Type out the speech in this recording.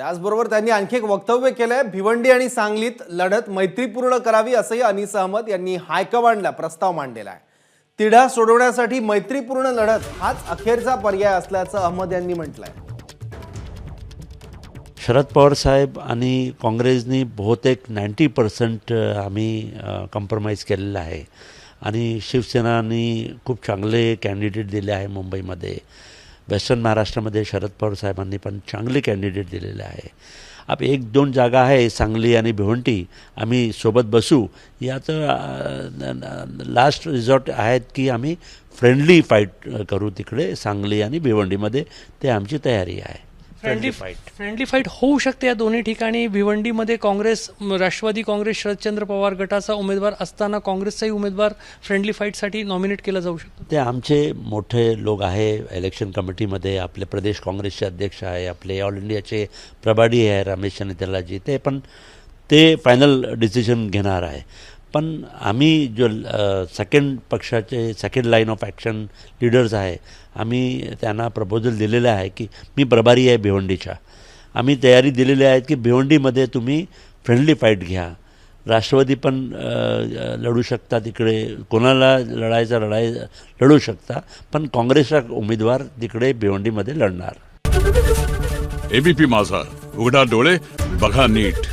त्याचबरोबर त्यांनी आणखी एक वक्तव्य केलंय भिवंडी आणि सांगलीत लढत मैत्रीपूर्ण करावी असंही अनिस अहमद यांनी हायकमांडला प्रस्ताव मांडलेला आहे. तिढा सोडवण्यासाठी मैत्रीपूर्ण लढत हाच अखेरचा पर्याय असल्याचं अहमद यांनी म्हटलंय. शरद पवार साहेब आणि काँग्रेसनी बहुतेक नाईंटी पर्सेंट आम्ही कॉम्प्रोमाइज केलेलं आहे. आणि शिवसेनानी खूप चांगले कॅन्डिडेट दिले आहे मुंबईमध्ये. वेस्टर्न महाराष्ट्रामध्ये शरद पवार साहेबांनी पण चांगले कॅन्डिडेट दिलेले आहे. आप एक दोन जागा आहे सांगली आणि भिवंटी आम्ही सोबत बसू. याचं लास्ट रिझॉर्ट आहेत की आम्ही फ्रेंडली फाईट करू तिकडे सांगली आणि भिवंडीमध्ये. ते आमची तयारी आहे. फ्रेंडली फ्रेंडली फाईट होऊ शकते या दोन्ही ठिकाणी. भिवंडीमध्ये काँग्रेस म, राष्ट्रवादी काँग्रेस शरदचंद्र पवार गटाचा उमेदवार असताना काँग्रेसचाही उमेदवार फ्रेंडली फाईटसाठी नॉमिनेट केला जाऊ शकतो. ते आमचे मोठे लोक आहे इलेक्शन कमिटीमध्ये आपले प्रदेश काँग्रेसचे अध्यक्ष आहे आपले ऑल इंडियाचे प्रभारी आहे रमेश चनितेलाजी ते पण ते फायनल डिसिजन घेणार आहे. पण आम्ही जो सेकंड पक्षाचे second line of action leaders आहे आम्ही त्यांना प्रपोजल दिलेलं आहे की मी प्रभारी आहे भिवंडीच्या. आम्ही तयारी दिलेली आहे की भिवंडीमध्ये तुम्ही फ्रेंडली फाईट घ्या. राष्ट्रवादी पण लढू शकता तिकडे. कोणाला लढायचा लढाय लढू शकता. पण काँग्रेसचा उमेदवार तिकडे भिवंडीमध्ये लढणार. एबीपी माझा. उघडा डोळे बघा नीट.